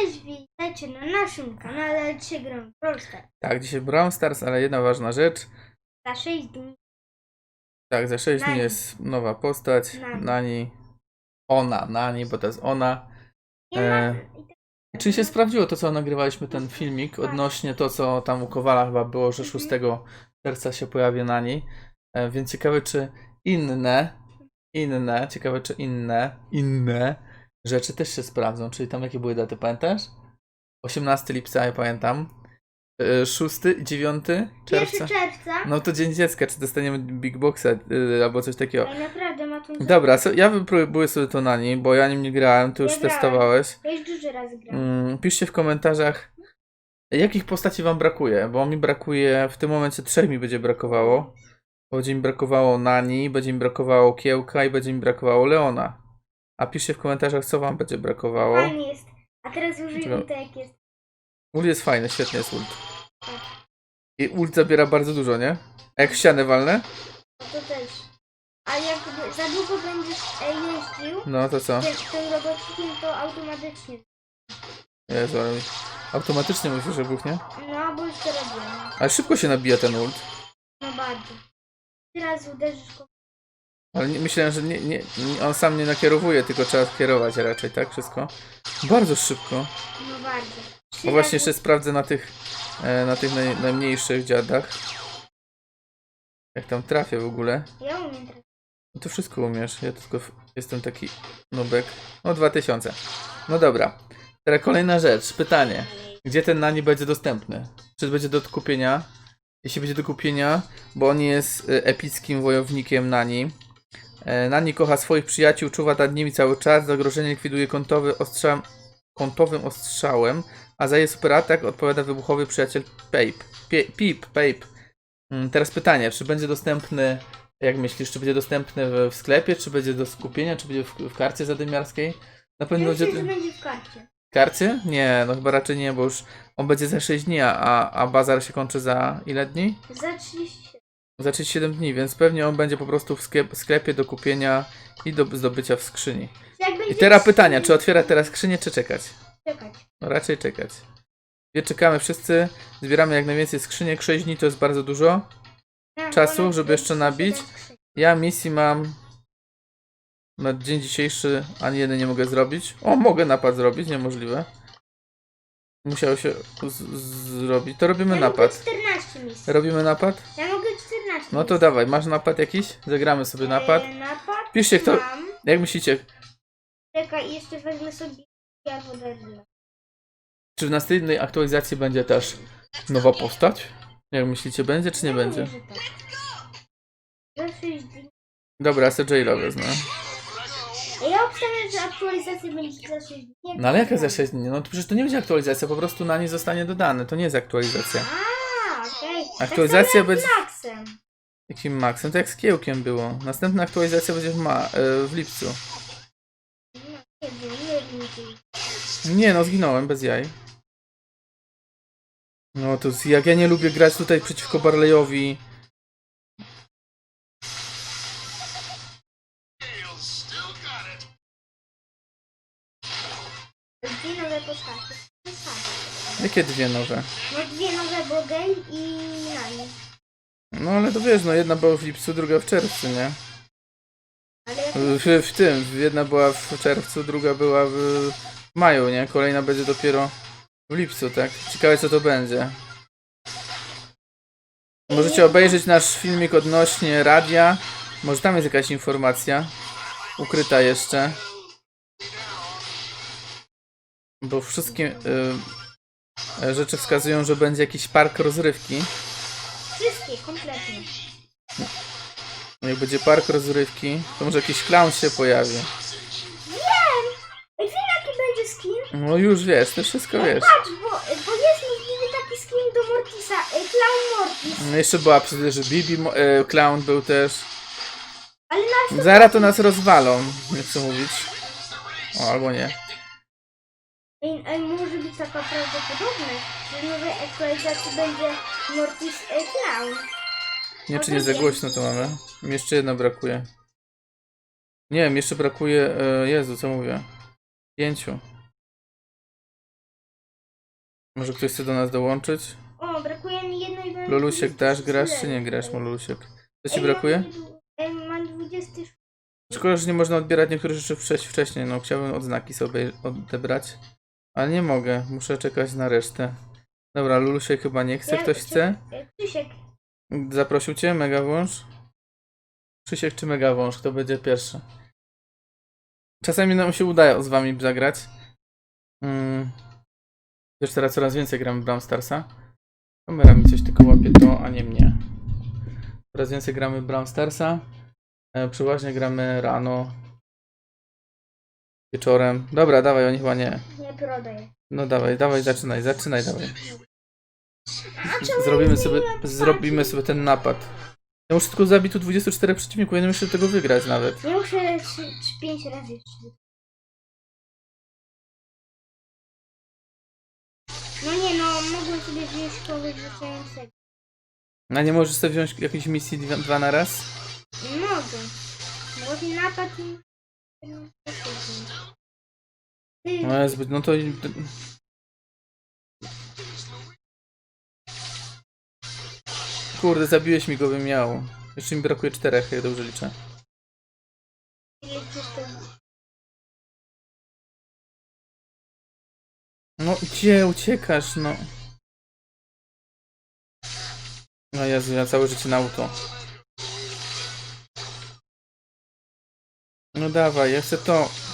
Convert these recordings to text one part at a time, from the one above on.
Cześć, witajcie na naszym kanale. Dzisiaj gram w Brawl Stars. Tak, dzisiaj Brawl Stars, ale jedna ważna rzecz. Za 6 dni. Tak, za 6 dni Nani. jest nowa postać. Nani. Nani. Ona, Nani, bo to jest ona. Nie E, ma... i tak- Czy się sprawdziło to, co nagrywaliśmy ten filmik odnośnie to, co tam u Kowala chyba było, że 6 czerwca się pojawi Nani. E, Więc ciekawe, czy inne, inne, ciekawe, czy inne, inne rzeczy też się sprawdzą. Czyli tam jakie były daty, pamiętasz? 18 lipca, ja pamiętam. E, 6 i 9 1 czerwca. czerwca. No to Dzień Dziecka, czy dostaniemy Big Boxa y, albo coś takiego. Ej, naprawdę ma. Dobra, so, ja wypróbuję sobie to na nim, bo ja nim nie grałem, ty już grałem. testowałeś. Ja już dużo razy gram. Mm, piszcie w komentarzach, jakich postaci wam brakuje, bo mi brakuje, w tym momencie trzech mi będzie brakowało. Będzie mi brakowało Nani, będzie mi brakowało Kiełka i będzie mi brakowało Leona. A piszcie w komentarzach, co wam będzie brakowało. Fajnie jest. A teraz użyj Czekaj. ulta jak jest. Ult jest fajny, świetnie jest ult. I ult zabiera bardzo dużo, nie? A jak w ścianę walnę? No to też. A jak za długo będziesz e, jeździł No to co? tym, tym robocikiem, to automatycznie. Jezu, ale mi- automatycznie mówisz, że buchnie? No, bo już to robiłem. Ale szybko się nabija ten ult. No bardzo. Teraz uderzysz go. Ale nie, myślałem, że nie, nie, nie, on sam nie nakierowuje, tylko trzeba kierować raczej, tak? Wszystko. Bardzo szybko. No bardzo. Bo właśnie jeszcze sprawdzę na tych, e, na tych naj, najmniejszych dziadach. Jak tam trafię w ogóle. Ja umiem teraz. No to wszystko umiesz. Ja tylko jestem taki nubek. No 2000. No dobra. Teraz kolejna rzecz. Pytanie. Gdzie ten nani będzie dostępny? Czy będzie do kupienia? Jeśli będzie do kupienia, bo on jest e, epickim wojownikiem nani. E, Nani kocha swoich przyjaciół, czuwa nad nimi cały czas. Zagrożenie likwiduje kątowy ostrzał, kątowym ostrzałem, a za jej superatak odpowiada wybuchowy przyjaciel Pape. Pie, Pip, Pape. Mm, Teraz pytanie, czy będzie dostępny, jak myślisz, czy będzie dostępny w, w sklepie, czy będzie do skupienia, czy będzie w, w karcie zadymiarskiej? Na pewno Ja myślę, będzie... że będzie w karcie. Karcie? Nie, no chyba raczej nie, bo już on będzie za 6 dni, a, a bazar się kończy za ile dni? Za 37. Za 37 dni, więc pewnie on będzie po prostu w sklep, sklepie do kupienia i do zdobycia w skrzyni. Jak I będzie teraz pytanie, czy otwiera teraz skrzynię, czy czekać? Czekać. No raczej czekać. Wie, czekamy wszyscy, zbieramy jak najwięcej skrzyniek, 6 dni to jest bardzo dużo. Ja, Czasu, żeby jeszcze nabić? Ja misji mam na dzień dzisiejszy ani jeden nie mogę zrobić. O, mogę napad zrobić, niemożliwe. Musiało się z- zrobić. To robimy Ja napad. mogę 14 misji. Robimy napad? Ja 14 No to dawaj, masz napad jakiś? Zagramy sobie napad. E, napad Piszcie kto, mam. jak myślicie, Czekaj, jeszcze wezmę sobie Daryla. czy w następnej aktualizacji będzie też nowa postać? Jak myślicie, będzie czy nie Ja będzie? tak. Za 6 dni. Dobra, ja sobie Jaila wezmę. Ja obstawiam, że aktualizacja będzie za 6 dni. No ale jaka za wygramy. 6 dni? No to przecież to nie będzie aktualizacja, po prostu na nie zostanie dodane. To nie jest aktualizacja. A, okej. Aktualizacja tak samo będzie- jak z Maxem. Jakim maksem? To jak z kiełkiem było. Następna aktualizacja będzie w, ma- e, w lipcu. Nie no, zginąłem bez jaj. No to z- jak ja nie lubię grać tutaj przeciwko Barleyowi. Dwie nowe postacie. Jakie dwie nowe? No dwie nowe, bo Gale i Nani. No ale to wiesz, no jedna była w lipcu, druga w czerwcu, nie? W, w tym, jedna była w czerwcu, druga była w maju, nie? Kolejna będzie dopiero w lipcu, tak? Ciekawe co to będzie. Możecie obejrzeć nasz filmik odnośnie radia. Może tam jest jakaś informacja ukryta jeszcze. Bo wszystkie y, rzeczy wskazują, że będzie jakiś park rozrywki. Wszystkie, kompletnie. Jak będzie park rozrywki, to może jakiś clown się pojawi. Wiem! Ej, wiem jaki będzie skin? No już wiesz, to wszystko wiesz. Patrz, bo, bo jest możliwy taki skin do Mortisa. Ej, Clown Mortis. No jeszcze była przecież Bibi, mo- e, clown był też. Ale na Zaraz to nas rozwalą, nie chcę mówić. O, albo nie. Ej, ej, może być taka prawdopodobne, że w nowej aktualizacji będzie Mortis e, Clown. Nie, czy nie za głośno to mamy. Mi jeszcze jedno brakuje. Nie wiem, jeszcze brakuje, e, Jezu, co mówię? Pięciu. Może ktoś chce do nas dołączyć? O, brakuje mi jednej do Lulusiek, dasz, 26 grasz czy nie grasz, Lulusiek? Co ci brakuje? Mam, niedłu- ej, mam 26. Szkoda, że nie można odbierać niektórych rzeczy wcześ- wcześniej. No, chciałbym odznaki sobie odebrać, ale nie mogę. Muszę czekać na resztę. Dobra, Lulusiek chyba nie chce. Ktoś chce? Krzysiek, Zaprosił cię? Mega wąż? Krzysiek czy mega wąż? Kto będzie pierwszy? Czasami nam się udaje z wami zagrać. Mm. Wiesz, teraz coraz więcej gram w Brawl Starsa. Kamera mi coś tylko łapie to, a nie mnie. Coraz więcej gramy Brawl Starsa. E, przeważnie gramy rano. Wieczorem. Dobra, dawaj, oni chyba nie. nie prodaj. No dawaj, dawaj, zaczynaj, zaczynaj, dawaj. Zrobimy sobie, zrobimy sobie ten napad. Ja muszę tylko zabić tu 24 przeciwników, ja nie muszę tego wygrać nawet. Ja muszę 5 razy jeszcze. No nie no, mogłem sobie wziąć kogoś rzucającego. A nie możesz sobie wziąć jakiejś misji dwa, dwa na raz? Mogę. Ten napad i... No, jest, no to... Kurde, zabiłeś mi go, bym miał. Jeszcze mi brakuje czterech, jak dobrze liczę. No, gdzie uciekasz, no? No Jezu, ja całe życie na auto. No dawaj, ja chcę to.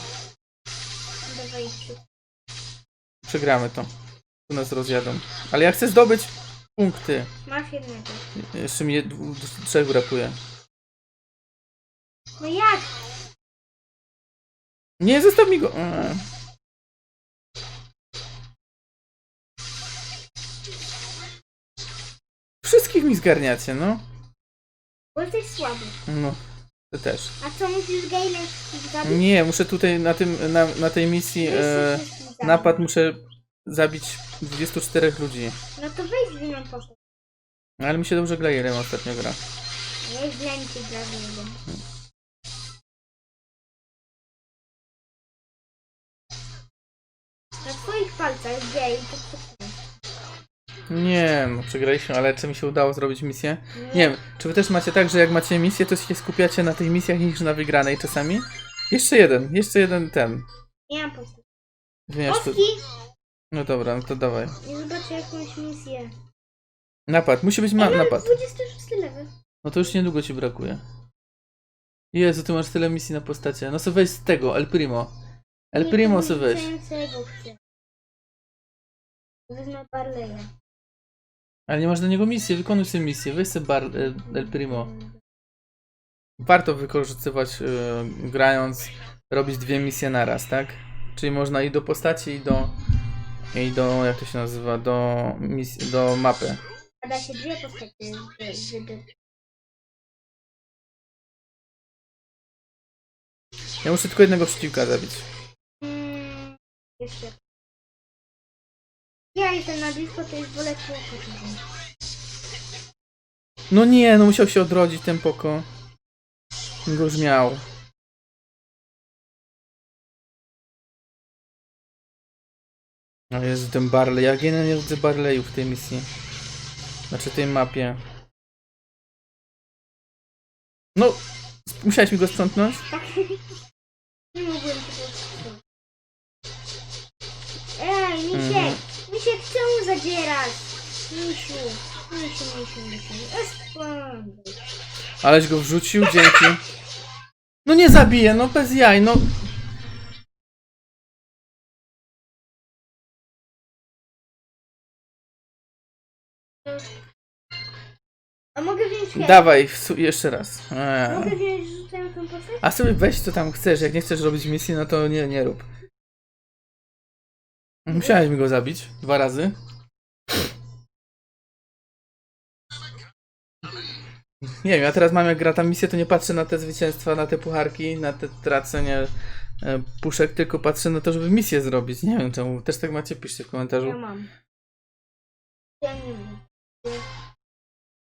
Przegramy to. Tu nas rozjadą. Ale ja chcę zdobyć punkty. Masz jednego. Jeszcze mi jed- trzech brakuje. No jak? Nie, zostaw mi go. Eee. Wszystkich mi zgarniacie, no. Bo jesteś słaby. No, ty też. A co musisz Gailem zabić? Nie, muszę tutaj na tym, na, na tej misji e, napad muszę zabić 24 ludzi. No to wejdź w inną postać. Ale mi się dobrze gra, Jerem ostatnio gra. Mi się gra w jeden. Na twoich palcach gej to? Nie, no przegraliśmy, ale czy mi się udało zrobić misję? Nie wiem, czy wy też macie tak, że jak macie misję, to się skupiacie na tych misjach niż na wygranej czasami? Jeszcze jeden, jeszcze jeden ten. Nie mam postaci. Zmieniasz to. No dobra, no to dawaj. Nie zobaczę jakąś misję. Napad, musi być ma napad. 26 level. No to już niedługo ci brakuje. Jezu, ty masz tyle misji na postacie. No sobie weź z tego, El Primo. El Primo sobie weź. Wezmę Barleya. Ale nie masz do niego misji, wykonuj sobie misję. Weź sobie bar, El, El Primo. Warto wykorzystywać e, grając, robić dwie misje naraz, tak? Czyli można i do postaci, i do. I do. jak to się nazywa? Do misji, do mapy. A da się dwie postacie wybrać. Ja muszę tylko jednego przeciwka zabić. Mm, jeszcze. Ja jestem na blisko, to jest wolę. No nie, no musiał się odrodzić ten poko. Go już miał. O Jezu, ten Barley. Jak ja nie widzę Barleyu w tej misji. Znaczy tej mapie. No, musiałeś mi go sprzątnąć? Tak. Nie mogłem Mhm. Misiek, czemu zadzierasz? Misiu, Misiu, Misiu, Misiu. Aleś go wrzucił, dzięki. No nie zabiję, no bez jaj, no. A mogę wziąć chęć? Dawaj, wsu- jeszcze raz. Eee. Mogę wziąć rzucającą postać? A sobie weź co tam chcesz, jak nie chcesz robić misji, no to nie, nie rób. Musiałeś mi go zabić dwa razy. Nie wiem, ja teraz mam jak gra tam misję, to nie patrzę na te zwycięstwa, na te pucharki, na te tracenie e, puszek, tylko patrzę na to, żeby misję zrobić. Nie wiem czemu. Też tak macie, piszcie w komentarzu. Ja mam. Ja nie wiem.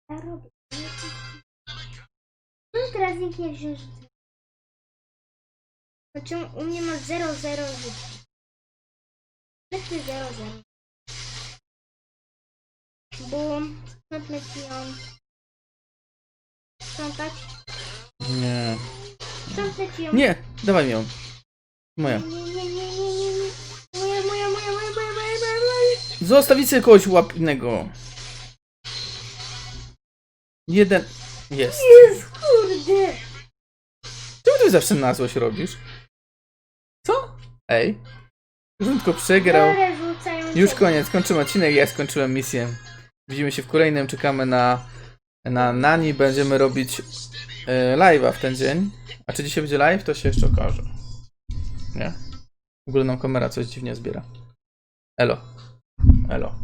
Ja robię. No teraz nikt nie wziął. Znaczy u mnie ma 0, 0 Lepiej 0, 0. bo sprzątnę ci ją. Sprzątać? Nie. Sprzątnę ci ją. Nie, dawaj mi ją. Moja. Nie, nie, nie, nie, nie, nie, nie. Moja, moja, moja, moja, moja, moja, moja, moja. Zostawić sobie kogoś łapnego. Jeden. Jest. Jest, kurde. Czemu ty zawsze na złość robisz? Co? Ej. Tylko przegrał. Rzucają Już koniec, kończymy odcinek, ja skończyłem misję. Widzimy się w kolejnym, czekamy na, na Nani, będziemy robić e, live'a w ten dzień. A czy dzisiaj będzie live, to się jeszcze okaże. Nie? W ogóle nam kamera coś dziwnie zbiera. Elo. Elo.